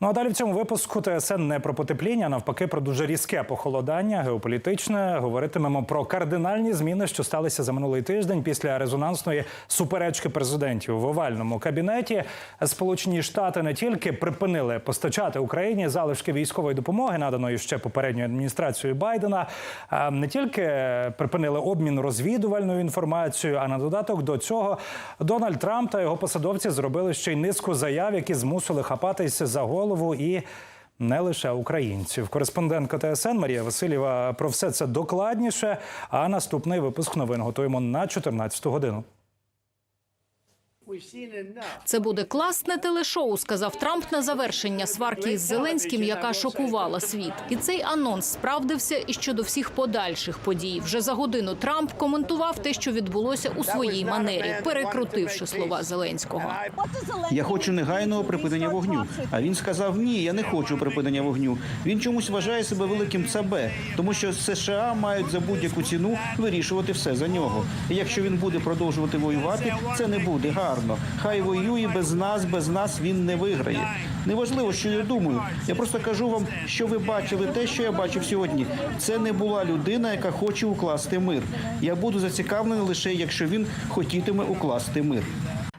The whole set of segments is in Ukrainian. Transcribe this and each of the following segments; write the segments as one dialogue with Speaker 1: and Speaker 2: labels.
Speaker 1: Ну а далі в цьому випуску ТСН не про потепління, а навпаки, про дуже різке похолодання, геополітичне. Говоритимемо про кардинальні зміни, що сталися за минулий тиждень після резонансної суперечки президентів в овальному кабінеті. Сполучені Штати не тільки припинили постачати Україні залишки військової допомоги, наданої ще попередньою адміністрацією Байдена, а не тільки припинили обмін розвідувальною інформацією, а на додаток до цього Дональд Трамп та його посадовці зробили ще й низку заяв, які змусили хапатися за голову і не лише українців. Кореспондентка ТСН Марія Васильєва про все це докладніше. А наступний випуск новин готуємо на 14 годину.
Speaker 2: Це буде класне телешоу, сказав Трамп на завершення сварки із Зеленським, яка шокувала світ. І цей анонс справдився і щодо всіх подальших подій. Вже за годину Трамп коментував те, що відбулося у своїй манері, перекрутивши слова Зеленського.
Speaker 3: Я хочу негайного припинення вогню. А він сказав: Ні, я не хочу припинення вогню. Він чомусь вважає себе великим цабе, тому що США мають за будь-яку ціну вирішувати все за нього. І якщо він буде продовжувати воювати, це не буде гарно. Хай воює без нас, без нас він не виграє. Неважливо, що я думаю. Я просто кажу вам, що ви бачили те, що я бачив сьогодні. Це не була людина, яка хоче укласти мир. Я буду зацікавлений лише, якщо він хотітиме укласти мир.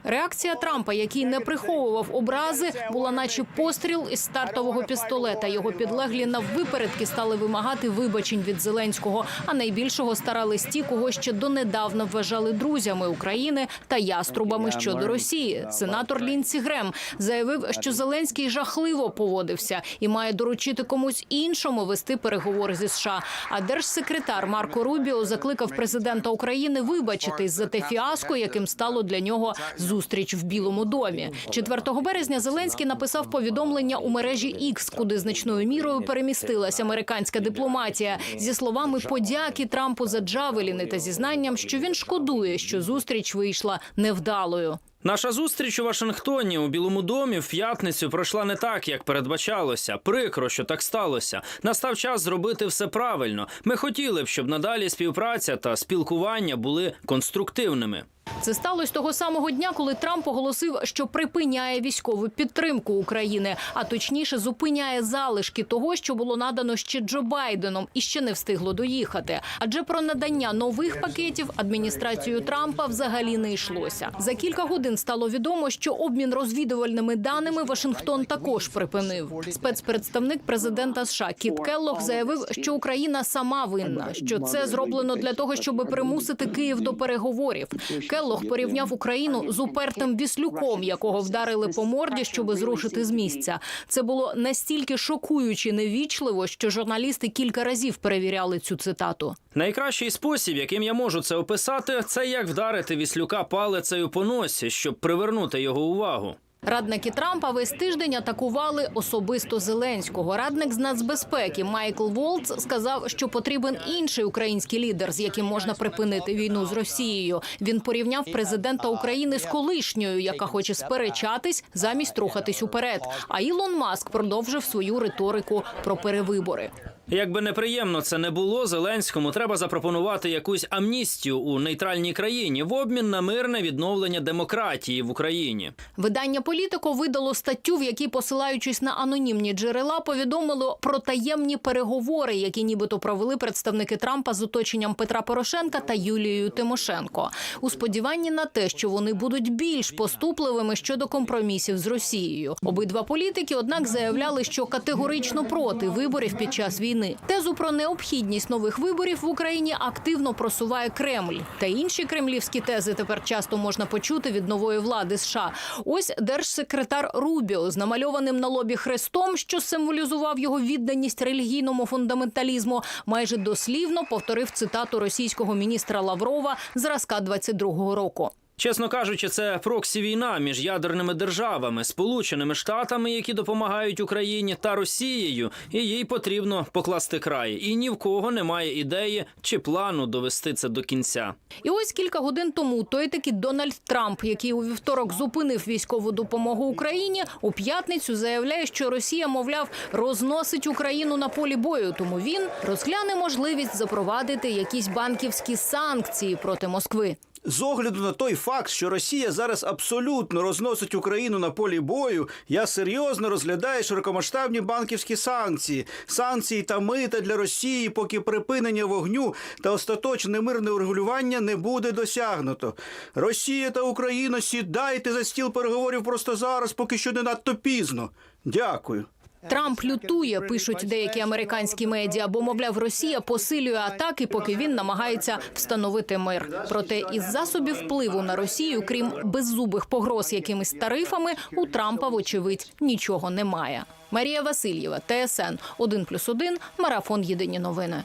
Speaker 2: Реакція Трампа, який не приховував образи, була наче постріл із стартового пістолета. Його підлеглі наввипередки стали вимагати вибачень від Зеленського. А найбільшого старались ті, кого ще донедавна вважали друзями України та яструбами щодо Росії. Сенатор Лінсі Грем заявив, що Зеленський жахливо поводився і має доручити комусь іншому вести переговори зі США. А держсекретар Марко Рубіо закликав президента України вибачитись за те фіаско, яким стало для нього зустріч в Білому домі. 4 березня Зеленський написав повідомлення у мережі X, куди значною мірою перемістилась американська дипломатія зі словами подяки Трампу за Джавеліни та зізнанням, що він шкодує, що зустріч вийшла невдалою.
Speaker 4: Наша зустріч у Вашингтоні у Білому домі в п'ятницю пройшла не так, як передбачалося. Прикро, що так сталося. Настав час зробити все правильно. Ми хотіли б, щоб надалі співпраця та спілкування були конструктивними.
Speaker 2: Це сталося того самого дня, коли Трамп оголосив, що припиняє військову підтримку України, а точніше зупиняє залишки того, що було надано ще Джо Байденом і ще не встигло доїхати. Адже про надання нових пакетів адміністрацією Трампа взагалі не йшлося. За кілька годин стало відомо, що обмін розвідувальними даними Вашингтон також припинив. Спецпредставник президента США Кіт Келлог заявив, що Україна сама винна, що це зроблено для того, щоб примусити Київ до переговорів. Келлог порівняв Україну з упертим віслюком, якого вдарили по морді, щоби зрушити з місця. Це було настільки шокуюче невічливо, що журналісти кілька разів перевіряли цю цитату.
Speaker 4: Найкращий спосіб, яким я можу це описати, це як вдарити віслюка палицею по носі, щоб привернути його увагу.
Speaker 2: Радники Трампа весь тиждень атакували особисто Зеленського. Радник з нацбезпеки Майкл Волц сказав, що потрібен інший український лідер, з яким можна припинити війну з Росією. Він порівняв президента України з колишньою, яка хоче сперечатись замість рухатись уперед. А Ілон Маск продовжив свою риторику про перевибори.
Speaker 4: Як би неприємно це не було, Зеленському треба запропонувати якусь амністію у нейтральній країні в обмін на мирне відновлення демократії в Україні.
Speaker 2: Видання Політико видало статтю, в якій, посилаючись на анонімні джерела, повідомило про таємні переговори, які нібито провели представники Трампа з оточенням Петра Порошенка та Юлією Тимошенко, у сподіванні на те, що вони будуть більш поступливими щодо компромісів з Росією. Обидва політики, однак, заявляли, що категорично проти виборів під час війни. Тезу про необхідність нових виборів в Україні активно просуває Кремль. Та інші кремлівські тези тепер часто можна почути від нової влади США. Ось держсекретар Рубіо з намальованим на лобі хрестом, що символізував його відданість релігійному фундаменталізму, майже дослівно повторив цитату російського міністра Лаврова зразка 22-го року.
Speaker 4: Чесно кажучи, це проксі війна між ядерними державами, Сполученими Штатами, які допомагають Україні, та Росією, і їй потрібно покласти край. І ні в кого немає ідеї чи плану довести це до кінця.
Speaker 2: І ось кілька годин тому той таки Дональд Трамп, який у вівторок зупинив військову допомогу Україні, у п'ятницю заявляє, що Росія, мовляв, розносить Україну на полі бою. Тому він розгляне можливість запровадити якісь банківські санкції проти Москви.
Speaker 3: З огляду на той факт, що Росія зараз абсолютно розносить Україну на полі бою, я серйозно розглядаю широкомасштабні банківські санкції, санкції та мита для Росії, поки припинення вогню та остаточне мирне урегулювання не буде досягнуто. Росія та Україна сідайте за стіл переговорів просто зараз, поки що не надто пізно. Дякую.
Speaker 2: Трамп лютує, пишуть деякі американські медіа, бо мовляв, Росія посилює атаки, поки він намагається встановити мир. Проте із засобів впливу на Росію, крім беззубих погроз якимись тарифами, у Трампа вочевидь нічого немає. Марія Васильєва, ТСН 1+,1, Марафон Єдині новини.